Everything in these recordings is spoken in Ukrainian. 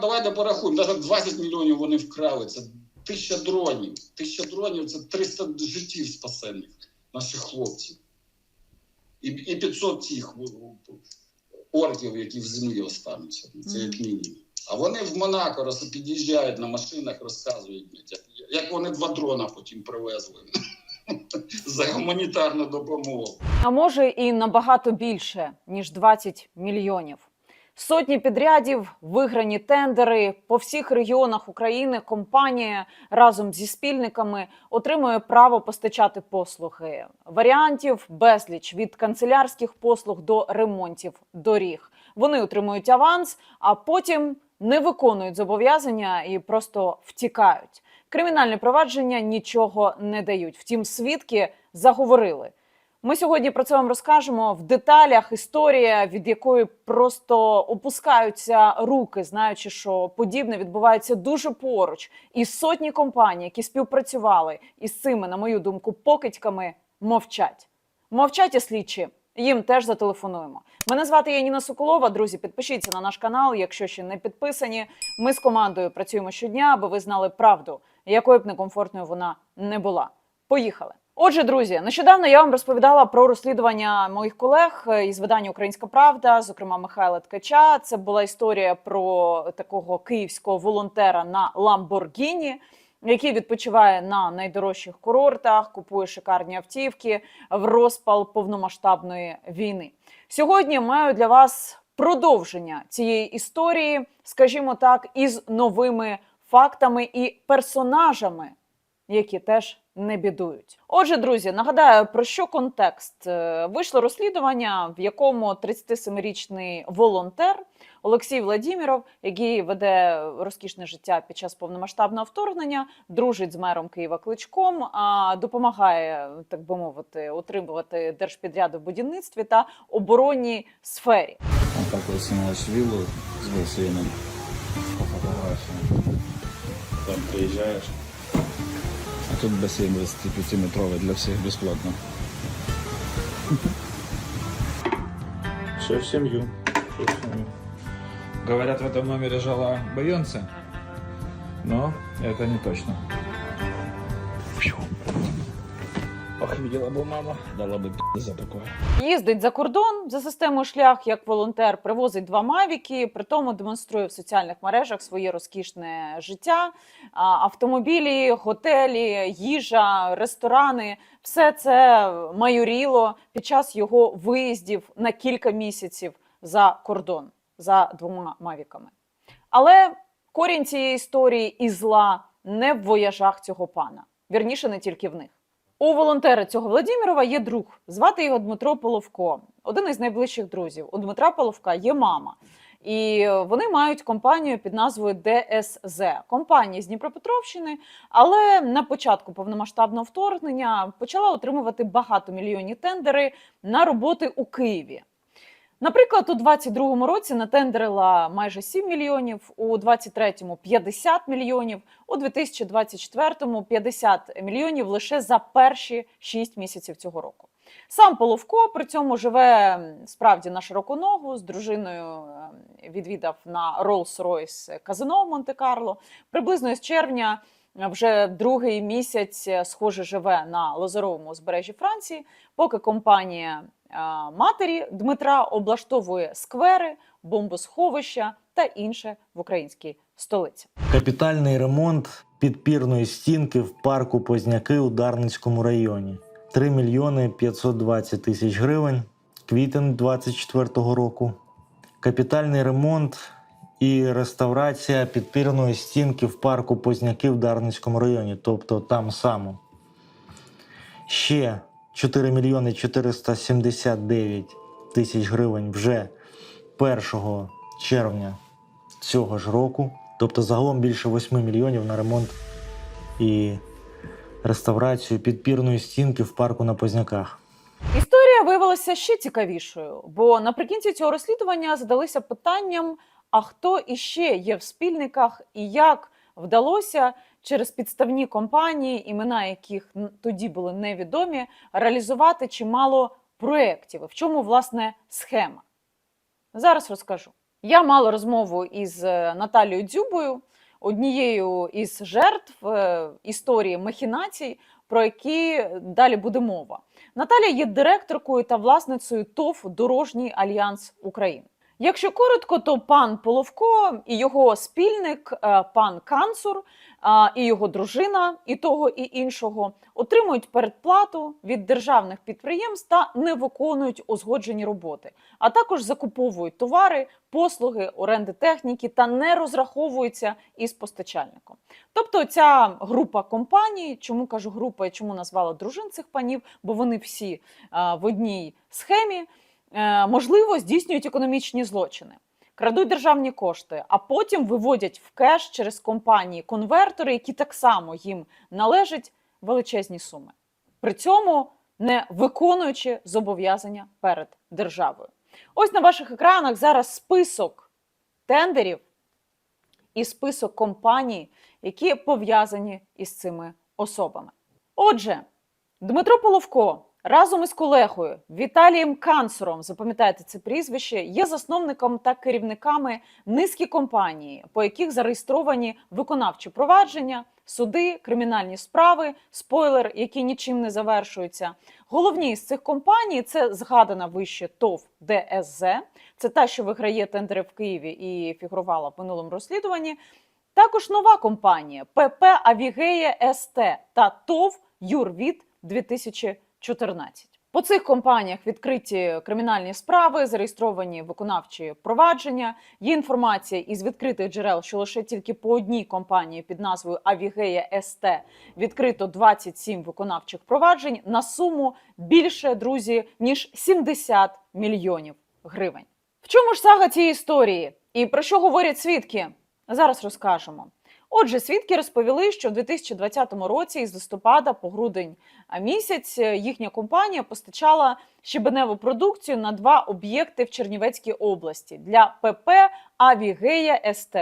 давайте порахуємо. Навіть 20 мільйонів вони вкрали. Це тисяча дронів. Тисяча дронів це 300 життів спасених наших хлопців. І, і 500 тих орків, які в землі остануться. Це як мінімум. А вони в Монако роз, під'їжджають на машинах, розказують, як, як вони два дрона потім привезли за гуманітарну допомогу. А може і набагато більше ніж 20 мільйонів. Сотні підрядів, виграні тендери по всіх регіонах України. Компанія разом зі спільниками отримує право постачати послуги. Варіантів безліч від канцелярських послуг до ремонтів доріг. Вони отримують аванс, а потім не виконують зобов'язання і просто втікають. Кримінальні провадження нічого не дають. Втім, свідки заговорили. Ми сьогодні про це вам розкажемо в деталях. Історія, від якої просто опускаються руки, знаючи, що подібне відбувається дуже поруч. І сотні компаній, які співпрацювали із цими, на мою думку, покидьками, мовчать. Мовчать і слідчі. Їм теж зателефонуємо. Мене звати Яніна Соколова. Друзі, підпишіться на наш канал, якщо ще не підписані. Ми з командою працюємо щодня, аби ви знали правду, якою б некомфортною вона не була. Поїхали. Отже, друзі, нещодавно я вам розповідала про розслідування моїх колег е, із видання Українська Правда, зокрема Михайла Ткача. Це була історія про такого київського волонтера на Ламборгіні, який відпочиває на найдорожчих курортах, купує шикарні автівки в розпал повномасштабної війни. Сьогодні маю для вас продовження цієї історії, скажімо так, із новими фактами і персонажами, які теж не бідують. Отже, друзі, нагадаю про що контекст Е, вийшло розслідування, в якому 37-річний волонтер Олексій Владіміров, який веде розкішне життя під час повномасштабного вторгнення, дружить з мером Києва Кличком, а допомагає, так би мовити, отримувати держпідряди в будівництві та оборонній сфері. Он такой снимаешь виллу с бассейном по фотографиям. Там приезжаешь. Тут бассейн 25-метровый для всех бесплатно. Все в семью. Все в семью. Говорят, в этом номере жила Бейонсе. Но это не точно. Ох, видела бы мама, дала бы пи*** за такое. Їздить за кордон за системою шлях як волонтер, привозить два мавіки, при тому демонструє в соціальних мережах своє розкішне життя, автомобілі, готелі, їжа, ресторани. Все це майоріло під час його виїздів на кілька місяців за кордон за двома мавіками. Але корінь цієї історії і зла не в вояжах цього пана, вірніше, не тільки в них. У волонтера цього Владімірова є друг. Звати його Дмитро Половко, один із найближчих друзів. У Дмитра Половка є мама. І вони мають компанію під назвою ДСЗ. Компанія з Дніпропетровщини, але на початку повномасштабного вторгнення почала отримувати багатомільйонні тендери на роботи у Києві. Наприклад, у 22-му році натендерила майже 7 мільйонів, у 23-му 50 мільйонів, у 2024-му 50 мільйонів лише за перші 6 місяців цього року. Сам Половко при цьому живе справді на широку ногу з дружиною. е, Відвідав на Rolls-Royce казино в Монте-Карло. Приблизно з червня вже другий місяць, е, схоже, живе на Лазаровому узбережжі Франції, поки компанія е, матері Дмитра облаштовує сквери, бомбосховища та інше в українській столиці. Капітальний ремонт підпірної стінки в парку Позняки у Дарницькому районі. 3 мільйони 520 тисяч гривень. Квітень 24-го року. Капітальний ремонт і реставрація підпірної стінки в парку Позняки в Дарницькому районі, тобто там само. Ще 4 мільйони 479 тисяч гривень вже 1 червня цього ж року. Тобто загалом більше 8 мільйонів на ремонт і реставрацію підпірної стінки в парку на Позняках. Історія виявилася ще цікавішою, бо наприкінці цього розслідування задалися питанням: а хто іще є в спільниках, і як вдалося через підставні компанії, імена яких тоді були невідомі, реалізувати чимало проєктів. В чому власне схема? Зараз розкажу. Я мала розмову із е, Наталією Дзюбою, однією із жертв е, історії махінацій, про які далі буде мова. Наталія є директоркою та власницею ТОВ Дорожній альянс України. Якщо коротко, то пан Половко і його спільник, е, пан Канцур, і його дружина, і того, і іншого отримують передплату від державних підприємств та не виконують узгоджені роботи, а також закуповують товари, послуги, оренди техніки та не розраховуються із постачальником. Тобто, ця група компаній, чому кажу група і чому назвала дружин цих панів, бо вони всі в одній схемі, е, можливо, здійснюють економічні злочини крадуть державні кошти, а потім виводять в кеш через компанії конвертори, які так само їм належать величезні суми. При цьому не виконуючи зобов'язання перед державою. Ось на ваших екранах зараз список тендерів і список компаній, які пов'язані із цими особами. Отже, Дмитро Половко разом із колегою Віталієм Канцуром, запам'ятайте це прізвище, є засновником та керівниками низки компаній, по яких зареєстровані виконавчі провадження, суди, кримінальні справи, спойлер, які нічим не завершуються. Головні з цих компаній це згадана вище ТОВ ДСЗ, це та, що виграє тендери в Києві і фігурувала в минулому розслідуванні. Також нова компанія ПП Авігея СТ та ТОВ Юрвіт 2014. По цих компаніях відкриті кримінальні справи, зареєстровані виконавчі провадження. Є інформація із відкритих джерел, що лише тільки по одній компанії під назвою Авігея СТ відкрито 27 виконавчих проваджень на суму більше, друзі, ніж 70 мільйонів гривень. В чому ж сага цієї історії? І про що говорять свідки? Зараз розкажемо. Отже, свідки розповіли, що в 2020 році із листопада по грудень а, місяць е, їхня компанія постачала щебеневу продукцію на два об'єкти в Чернівецькій області для ПП Авігея СТ.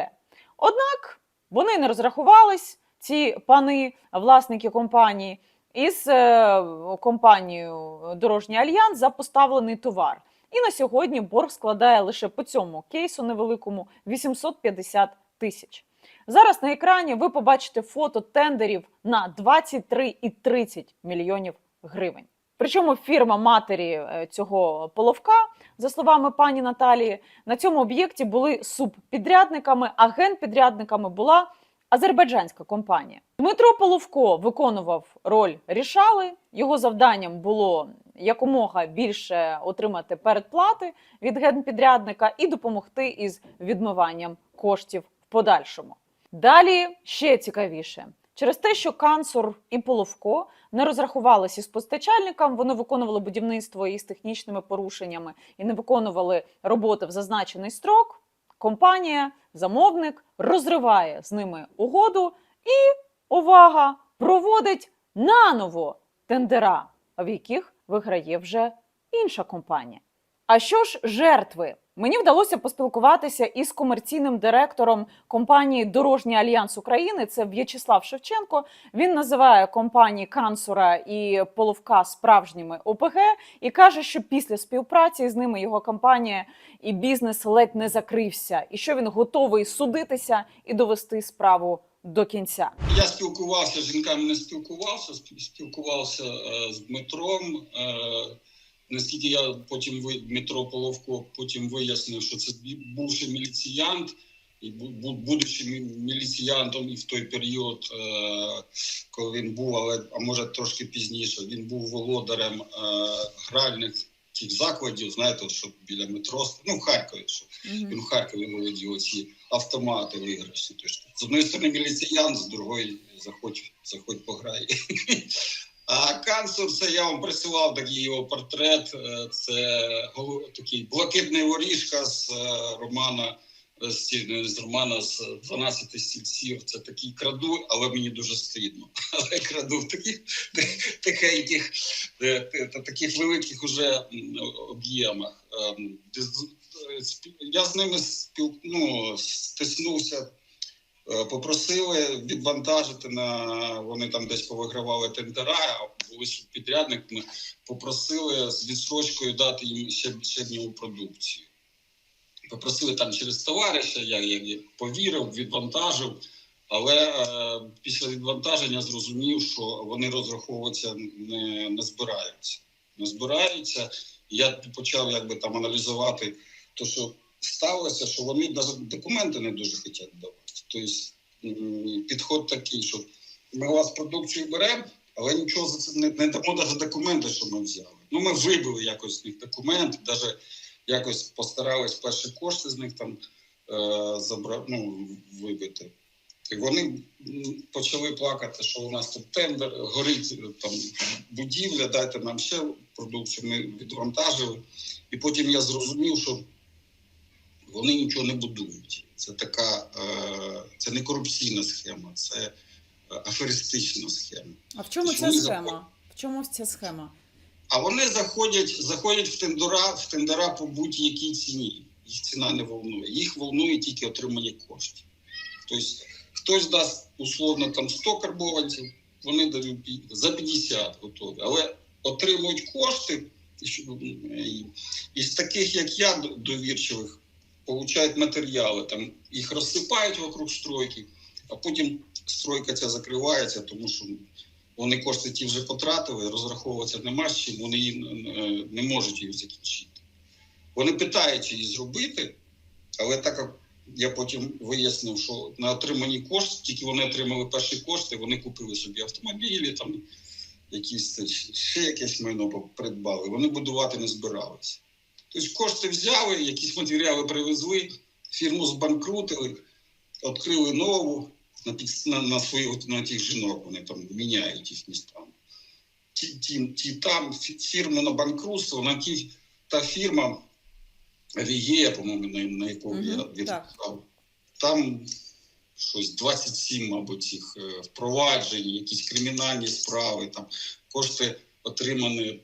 Однак вони не розрахувались, ці пани, власники компанії, із е, компанією Дорожній альянс за поставлений товар. І на сьогодні борг складає лише по цьому кейсу невеликому 850 тисяч. Зараз на екрані ви побачите фото тендерів на 23 і 30 мільйонів гривень. Причому фірма матері е, цього половка, за словами пані Наталії, на цьому об'єкті були субпідрядниками, а генпідрядниками була азербайджанська компанія. Дмитро Половко виконував роль рішали. Його завданням було якомога більше отримати передплати від генпідрядника і допомогти із відмиванням коштів в подальшому. Далі ще цікавіше. Через те, що Канцур і Половко не розрахувалися із постачальником, вони виконували будівництво із технічними порушеннями і не виконували роботи в зазначений строк. Компанія, замовник розриває з ними угоду і увага! проводить наново тендера, в яких виграє вже інша компанія. А що ж жертви? Мені вдалося поспілкуватися із комерційним директором компанії Дорожній альянс України. Це В'ячеслав Шевченко. Він називає компанії Кансура і Половка справжніми ОПГ і каже, що після співпраці з ними його компанія і бізнес ледь не закрився, і що він готовий судитися і довести справу до кінця. Я спілкувався з жінками, не спілкувався, спілкувався е, з Дмитром. Е, наскільки я потім ви Дмитро Половко потім вияснив, що це бувший міліціянт, і бу- бу- будучи міліціянтом і в той період, е, коли він був, але а може трошки пізніше, він був володарем е, гральних тих закладів, знаєте, що біля метро, ну в Харкові, що він в Харкові володів оці автомати виграшні. Тож з одної сторони міліціян, з другої заходь, заходь пограй. А канцлер, це я вам присилав такий його портрет. е, Це такий блакитний воріжка з е, романа. е, З, з романа з 12 стільців. Це такий краду, але мені дуже стидно. Але краду в таких тихеньких, та- та таких великих уже об'ємах. Ем, Я з ними спіл... ну, стиснувся, попросили відвантажити на вони там десь повигравали тендера, а були підрядниками, попросили з відсрочкою дати їм ще щебневу продукцію. Попросили там через товариша, я, я, повірив, відвантажив. Але е, після відвантаження зрозумів, що вони розраховуватися не, не збираються. Не збираються. Я почав якби там аналізувати те, що сталося, що вони навіть документи не дуже хочуть давати. Тобто підход такий, що ми у вас продукцію беремо, але нічого за це не, не дамо навіть документи, що ми взяли. Ну, ми вибили якось з них документи, навіть якось постарались перші кошти з них там е, забрати, ну, вибити. І вони почали плакати, що у нас тут тендер, горить е, там будівля, дайте нам ще продукцію. Ми відвантажили. І потім я зрозумів, що вони нічого не будують. Це така, е, це не корупційна схема, це е, аферистична схема. А в чому Тобто ця схема? В чому ця схема? А вони заходять, заходять в тендера, в тендера по будь-якій ціні. Їх ціна не волнує. Їх волнує тільки отримання коштів. Тобто хтось дасть условно там 100 карбованців, вони дають за 50 готові. Але отримують кошти, і і- із таких, як я, довірчивих, получають матеріали, там їх розсипають вокруг стройки, а потім стройка ця закривається, тому що вони кошти ті вже потратили, розраховуватися нема з чим, вони її е, не можуть її закінчити. Вони питають її зробити, але так як я потім вияснив, що на отримані кошти, тільки вони отримали перші кошти, вони купили собі автомобілі, там якісь ще якесь майно придбали. Вони будувати не збиралися. Тобто кошти взяли, якісь матеріали привезли, фірму збанкрутили, відкрили нову на, на, на своїх на тих жінок. Вони там міняють їх містами. Ті, ті, ті там фі- фірму на банкрутство, на ті, та фірма Рігея, по-моєму, на, на яку Мгм, я так. відписав. Там щось 27, мабуть, цих е, впроваджень, якісь кримінальні справи, там кошти отримані,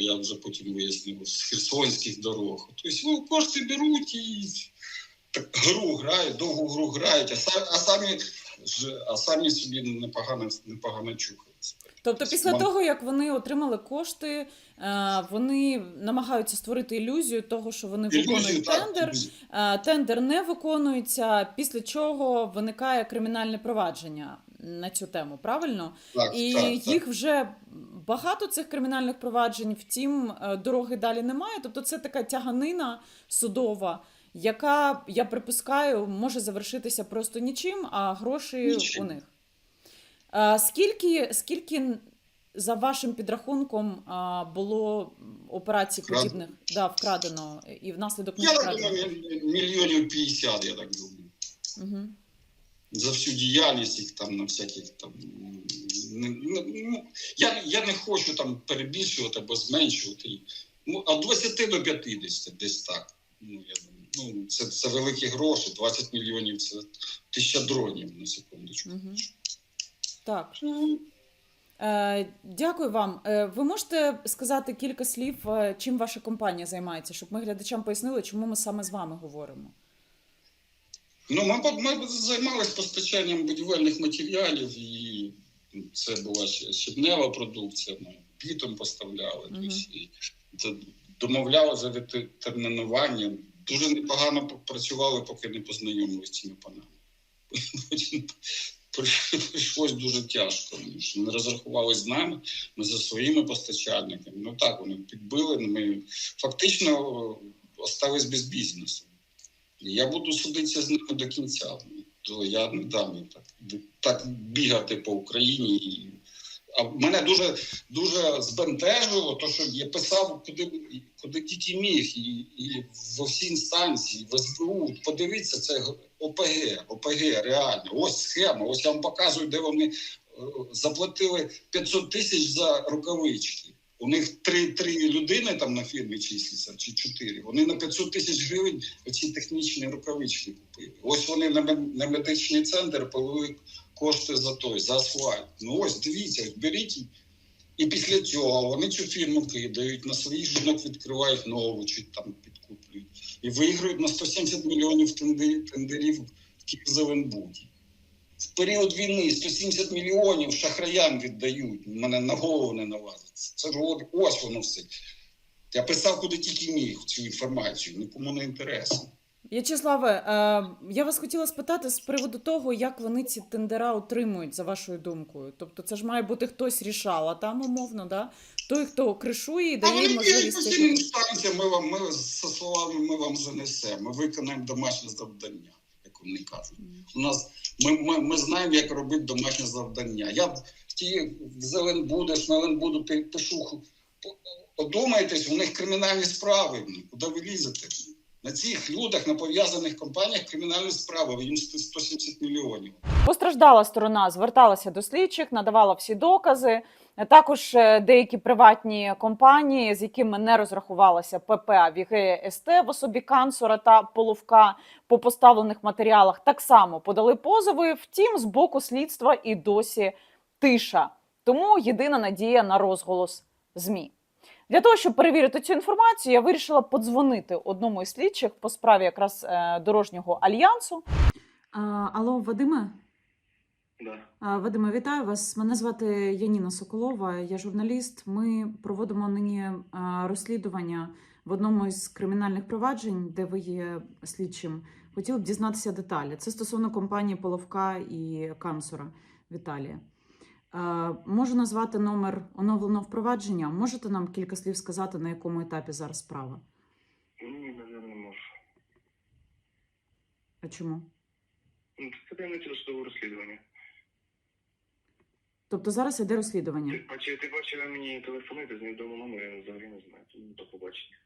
я вже потім вияснив, з херсонських дорог. Тобто ну, кошти беруть і так, гру грають, довгу гру грають, а, са- а самі а самі собі непогано, непогано чухаються. Тобто, після Мам- того, як вони отримали кошти, е, вони намагаються створити ілюзію того, що вони Ілюзію, виконують так, тендер. ілюзію. Е, Тендер не виконується, після чого виникає кримінальне провадження на цю тему, правильно? Так, І так, так. їх вже багато цих кримінальних проваджень, втім, е, дороги далі немає. Тобто це така тяганина судова, яка, я припускаю, може завершитися просто нічим, а гроші Нічим. у них. Е, Скільки, скільки за вашим підрахунком було операцій Вкрадено. подібних да, вкрадено і внаслідок Я вкрадено? думаю, мільйонів 50, я так думаю. Угу. за всю діяльність їх там на всяких там. Ну, я, я не хочу там перебільшувати або зменшувати. Ну, а 20 до 50 десь так. Ну, я думаю, ну, це, це великі гроші, 20 мільйонів це тисяча дронів на секундочку. Угу. Так. Е, дякую вам. Е, ви можете сказати кілька слів, е, чим ваша компанія займається, щоб ми глядачам пояснили, чому ми саме з вами говоримо? Ну, ми, ми займалися постачанням будівельних матеріалів, і це була ще щебнева продукція. Ми бітом поставляли. І це домовляли за термінування. Дуже непогано працювали, поки не познайомилися з цими панами. Потім прийшлось дуже тяжко. тому що Не розрахували з нами, ми за своїми постачальниками. Ну так, вони підбили. Ми фактично остались без бізнесу. Я буду судитися з ними до кінця. То я не дам їм так, так бігати по Україні. А мене дуже дуже збентежило, то що я писав куди, куди тільки міг, і, і во всі інстанції, в СБУ. Подивіться, це ОПГ, ОПГ, реально. Ось схема. Ось я вам показую, де вони е, заплатили 500 тисяч за рукавички. У них три, три людини там на фірмі числяться, чи чотири. Вони на 500 тисяч гривень оці технічні рукавички купили. Ось вони на, на медичний центр повели кошти за той, за асфальт. Ну ось дивіться, ось беріть. І після цього вони цю фірму кидають, на своїх жінок відкривають нову, чи там підкуплюють. І виграють на 170 мільйонів тендерів в Київзеленбуді. Період війни 170 мільйонів шахраям віддають. Мене на голову не налазить. Це ж ось воно все. Я писав, куди тільки міг цю інформацію, нікому не інтересно. В'ячеславе, е, я вас хотіла спитати з приводу того, як вони ці тендера отримують, за вашою думкою. Тобто, це ж має бути хтось рішала там, умовно, да? той, хто кришує і дає їм можливість. ми вам ми словами ми вам занесемо. Ми виконаємо домашнє завдання, вони кажуть. У нас ми, ми, ми знаємо, як робити домашнє завдання. Я в ті в Зеленбудеш, на Ленбуду пишу. Подумайтесь, у них кримінальні справи. Куди ви лізете? На цих людях, на пов'язаних компаніях кримінальні справи, їм 170 мільйонів. Постраждала сторона зверталася до слідчих, надавала всі докази. Також е, деякі приватні компанії, з якими не розрахувалася ПП «Авігея СТ» в особі канцора та половка по поставлених матеріалах, так само подали позови. Втім, з боку слідства і досі тиша. Тому єдина надія на розголос змі. Для того, щоб перевірити цю інформацію, я вирішила подзвонити одному із слідчих по справі якраз е, дорожнього альянсу. А, алло, Вадиме? Да. А, Вадиме, вітаю вас. Мене звати Яніна Соколова, я журналіст. Ми проводимо нині розслідування в одному із кримінальних проваджень, де ви є слідчим. Хотіли б дізнатися деталі. Це стосовно компанії Половка і Канцора Віталія. А, Можу назвати номер оновленого впровадження. Можете нам кілька слів сказати, на якому етапі зараз справа? Ні, наверное, не можу. А чому? Це таємниця досудового розслідування. Тобто зараз іде розслідування. Ти бачив, ти бачила мені телефонити з невідомого номера, я взагалі не знаю. Тому до побачення.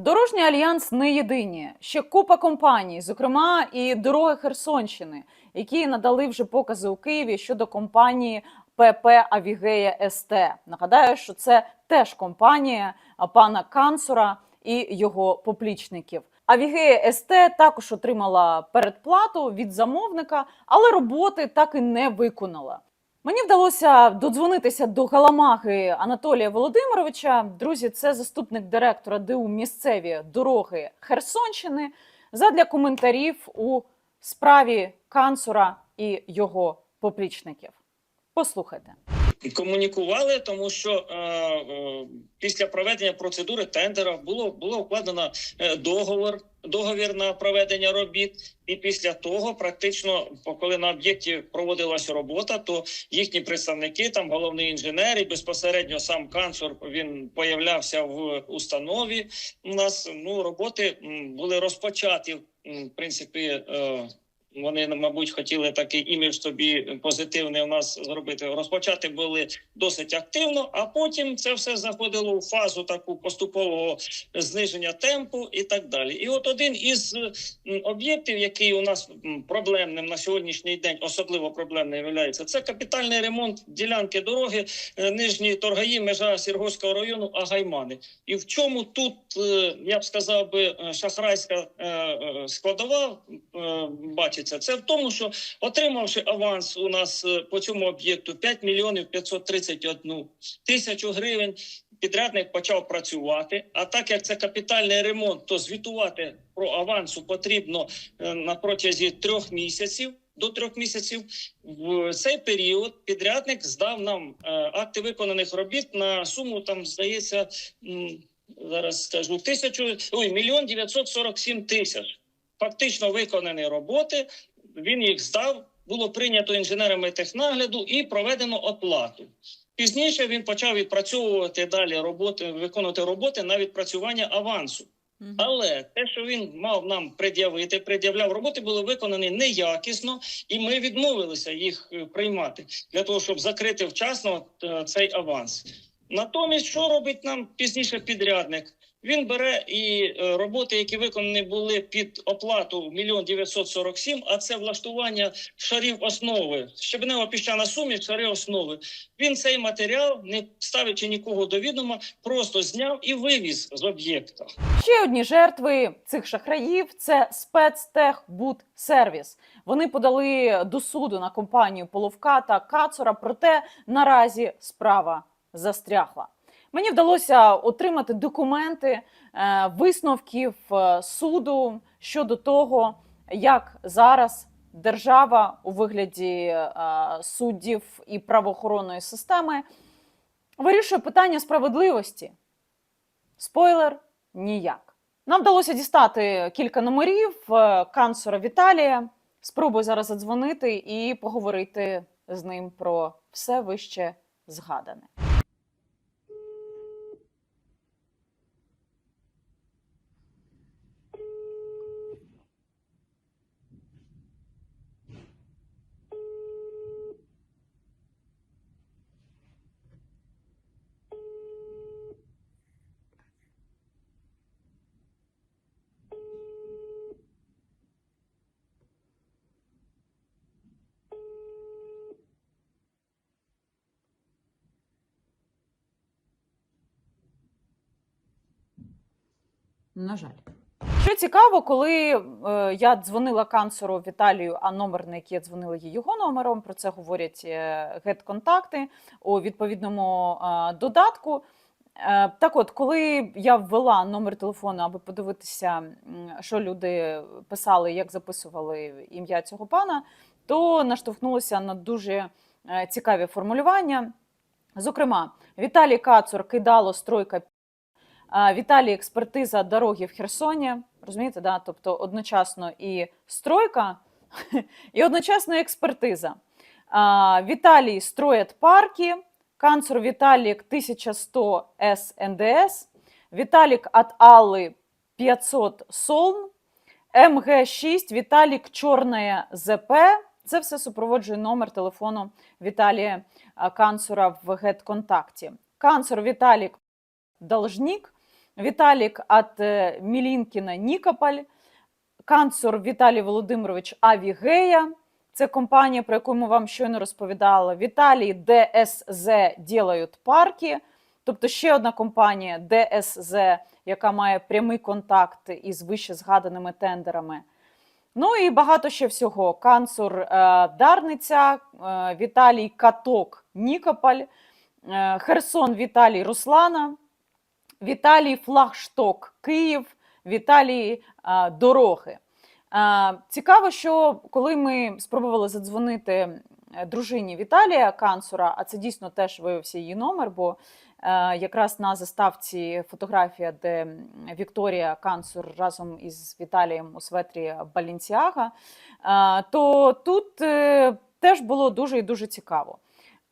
Дорожній альянс не єдині. Ще купа компаній, зокрема і дороги Херсонщини, які надали вже покази у Києві щодо компанії ПП Авігея СТ. Нагадаю, що це теж компанія пана Канцура і його поплічників. Авігея СТ також отримала передплату від замовника, але роботи так і не виконала. Мені вдалося додзвонитися до галамаги Анатолія Володимировича. Друзі, це заступник директора ДУ місцеві дороги Херсонщини задля коментарів у справі канцура і його поплічників. Послухайте. Комунікували, тому що е, е, після проведення процедури тендера було було укладено е, договор. Договір на проведення робіт, і після того, практично, коли на об'єкті проводилася робота, то їхні представники, там головний інженер і безпосередньо сам канцлер, він появлявся в установі. У нас ну роботи були розпочаті. В принципі, е, вони, мабуть, хотіли такий імідж собі позитивний у нас зробити. Розпочати були досить активно, а потім це все заходило у фазу таку поступового зниження темпу і так далі. І от один із об'єктів, який у нас проблемним на сьогоднішній день, особливо проблемним є, це капітальний ремонт ділянки дороги е, нижньої торгаї, межа Сіргоського району, Агаймани. І в чому тут е, я б сказав би е, шахрайська складова е, бачиться? Це в тому, що отримавши аванс у нас е, по цьому об'єкту 5 мільйонів 531 тисячу гривень. Підрядник почав працювати. А так як це капітальний ремонт, то звітувати про авансу потрібно е, на протязі трьох місяців. До трьох місяців в цей період підрядник здав нам е, акти виконаних робіт на суму там здається зараз скажу тисячу ой, мільйон 947 тисяч. Фактично виконані роботи. Він їх здав. Було прийнято інженерами технагляду і проведено оплату. Пізніше він почав відпрацьовувати далі роботи, виконувати роботи на відпрацювання авансу. Але те, що він мав нам пред'явити, пред'являв роботи, були виконані неякісно, і ми відмовилися їх е, приймати для того, щоб закрити вчасно е, цей аванс. Натомість, що робить нам пізніше підрядник? Він бере і е, роботи, які виконані були під оплату 1 947, а це влаштування шарів основи, щебнева піщана суміш, шари основи. Він цей матеріал, не ставячи нікого до відома, просто зняв і вивіз з об'єкта. Ще одні жертви цих шахраїв це спецтехбудсервіс. Вони подали до суду на компанію Половка та Кацура, проте наразі справа застрягла. Мені вдалося отримати документи е, висновків е, суду щодо того, як зараз держава у вигляді е, суддів і правоохоронної системи вирішує питання справедливості. Спойлер, ніяк. Нам вдалося дістати кілька номерів канцлера Віталія. Спробую зараз задзвонити і поговорити з ним про все вище згадане. На жаль. Що цікаво, коли е, я дзвонила канцеру Віталію, а номер, на який я дзвонила, є його номером. Про це говорять е, гет-контакти у відповідному е, додатку. Е, так от, коли я ввела номер телефону, аби подивитися, що люди писали, як записували ім'я цього пана, то наштовхнулася на дуже е, цікаві формулювання. Зокрема, Віталій Кацур кидало стройка Віталій експертиза дороги в Херсоні. Розумієте, да? тобто одночасно і стройка, і одночасно експертиза. Віталій строїть парки, канцер Віталік 1100 СНДС, Віталік от Алли 500 Солн, МГ6, Віталік Чорне ЗП. Це все супроводжує номер телефону Віталія Канцура в гет-контакті. Канцер Віталік Должник, Віталік от е, Мілінкіна Нікополь, канцор Віталій Володимирович Авігея. Це компанія, про яку ми вам щойно розповідали. Віталій ДСЗ Ділають парки. Тобто ще одна компанія ДСЗ, яка має прямий контакт із вище згаданими тендерами. Ну і багато ще всього. Канцур е, Дарниця, е, Віталій Каток Нікополь, е, Херсон Віталій Руслана. Віталій Флагшток Київ, Віталій а, Дороги. А, цікаво, що коли ми спробували задзвонити е, дружині Віталія Канцура, а це дійсно теж виявився її номер, бо е, якраз на заставці фотографія, де Вікторія Канцур разом із Віталієм у светрі Балінціага, е, то тут е, теж було дуже і дуже цікаво.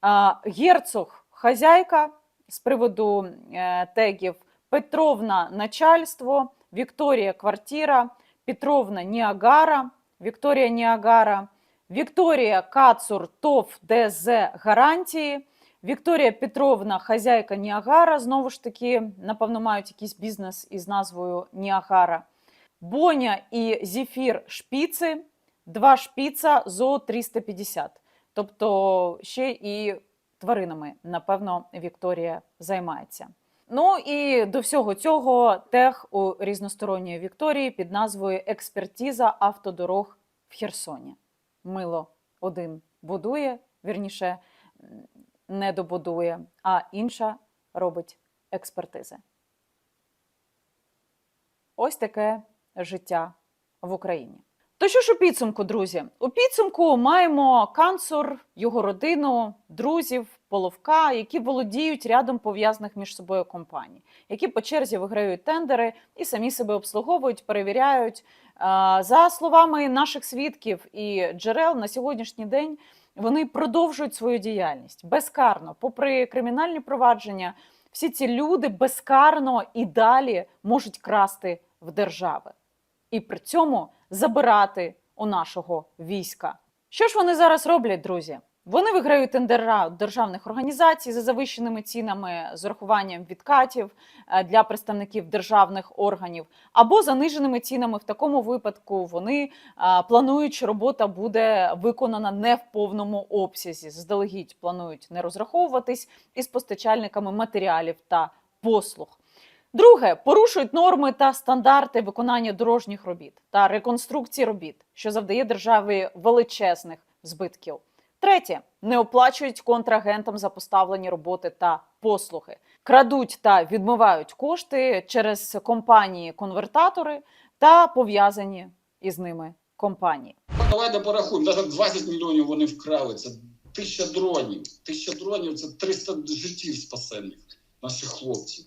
А, Герцог хазяйка з приводу е, тегів Петровна начальство, Вікторія квартира, Петровна Ніагара, Вікторія Ніагара, Вікторія Кацур ТОВ ДЗ гарантії, Вікторія Петровна хазяйка Ніагара. Знову ж таки, напевно, мають якийсь бізнес із назвою Ніагара. Боня і Зефір шпіци, два шпіца ЗО 350. Тобто ще і тваринами, напевно, Вікторія займається. Ну і до всього цього тех у різносторонньої Вікторії під назвою Експертіза автодорог в Херсоні. Мило один будує, вірніше не добудує, а інша робить експертизи. Ось таке життя в Україні. То що ж у підсумку, друзі? У підсумку маємо канцур, його родину, друзів, половка, які володіють рядом пов'язаних між собою компаній, які по черзі виграють тендери і самі себе обслуговують, перевіряють. За словами наших свідків і джерел на сьогоднішній день вони продовжують свою діяльність безкарно, попри кримінальні провадження. Всі ці люди безкарно і далі можуть красти в держави і при цьому забирати у нашого війська. Що ж вони зараз роблять, друзі? Вони виграють тендера державних організацій за завищеними цінами з урахуванням відкатів е, для представників державних органів, або заниженими цінами. В такому випадку вони е, планують, що робота буде виконана не в повному обсязі. Заздалегідь планують не розраховуватись із постачальниками матеріалів та послуг. Друге, порушують норми та стандарти виконання дорожніх робіт та реконструкції робіт, що завдає державі величезних збитків. Третє, не оплачують контрагентам за поставлені роботи та послуги, крадуть та відмивають кошти через компанії-конвертатори та пов'язані із ними компанії. Давайте порахуємо, навіть 20 мільйонів вони вкрали. Це тисяча дронів. Тисяча дронів це 300 життів спасених наших хлопців.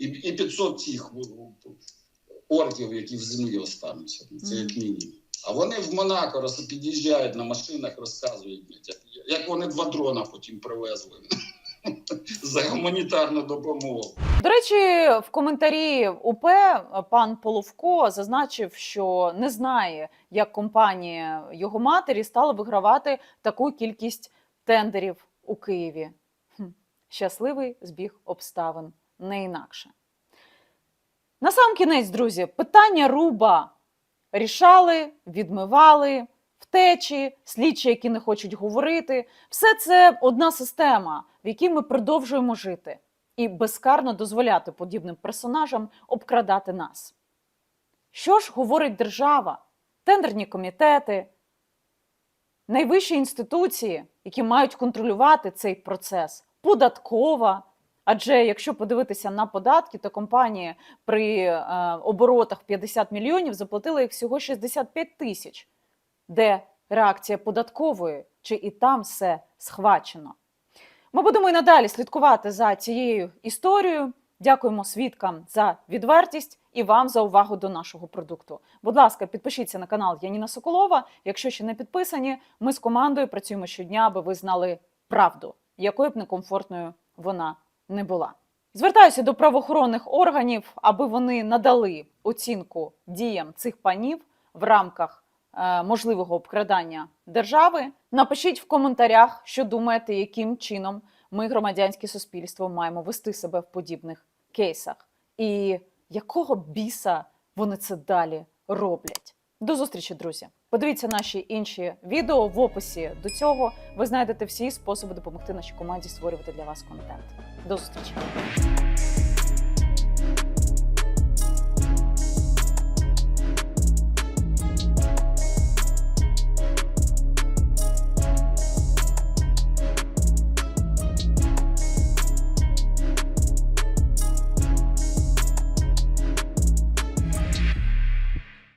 І, і 500 цих орків, які в землі остануться. Це як мінімум. А вони в Монако роз- під'їжджають на машинах, розказують, як, як вони два дрона потім привезли за гуманітарну допомогу. До речі, в коментарі УП пан Половко зазначив, що не знає, як компанія його матері стала вигравати таку кількість тендерів у Києві. Хм, щасливий збіг обставин, не інакше. На сам кінець, друзі, питання руба рішали, відмивали, втечі, слідчі, які не хочуть говорити. Все це одна система, в якій ми продовжуємо жити і безкарно дозволяти подібним персонажам обкрадати нас. Що ж говорить держава, тендерні комітети, найвищі інституції, які мають контролювати цей процес, податкова. Адже якщо подивитися на податки, то компанії при е, оборотах 50 мільйонів заплатили їх всього 65 тисяч, де реакція податкової, чи і там все схвачено. Ми будемо і надалі слідкувати за цією історією. Дякуємо свідкам за відвертість і вам за увагу до нашого продукту. Будь ласка, підпишіться на канал Яніна Соколова. Якщо ще не підписані, ми з командою працюємо щодня, аби ви знали правду, якою б некомфортною вона не була. Звертаюся до правоохоронних органів, аби вони надали оцінку діям цих панів в рамках е, можливого обкрадання держави. Напишіть в коментарях, що думаєте, яким чином ми, громадянське суспільство, маємо вести себе в подібних кейсах, і якого біса вони це далі роблять. До зустрічі, друзі! Подивіться наші інші відео в описі до цього. Ви знайдете всі способи допомогти нашій команді створювати для вас контент. До зустрічі!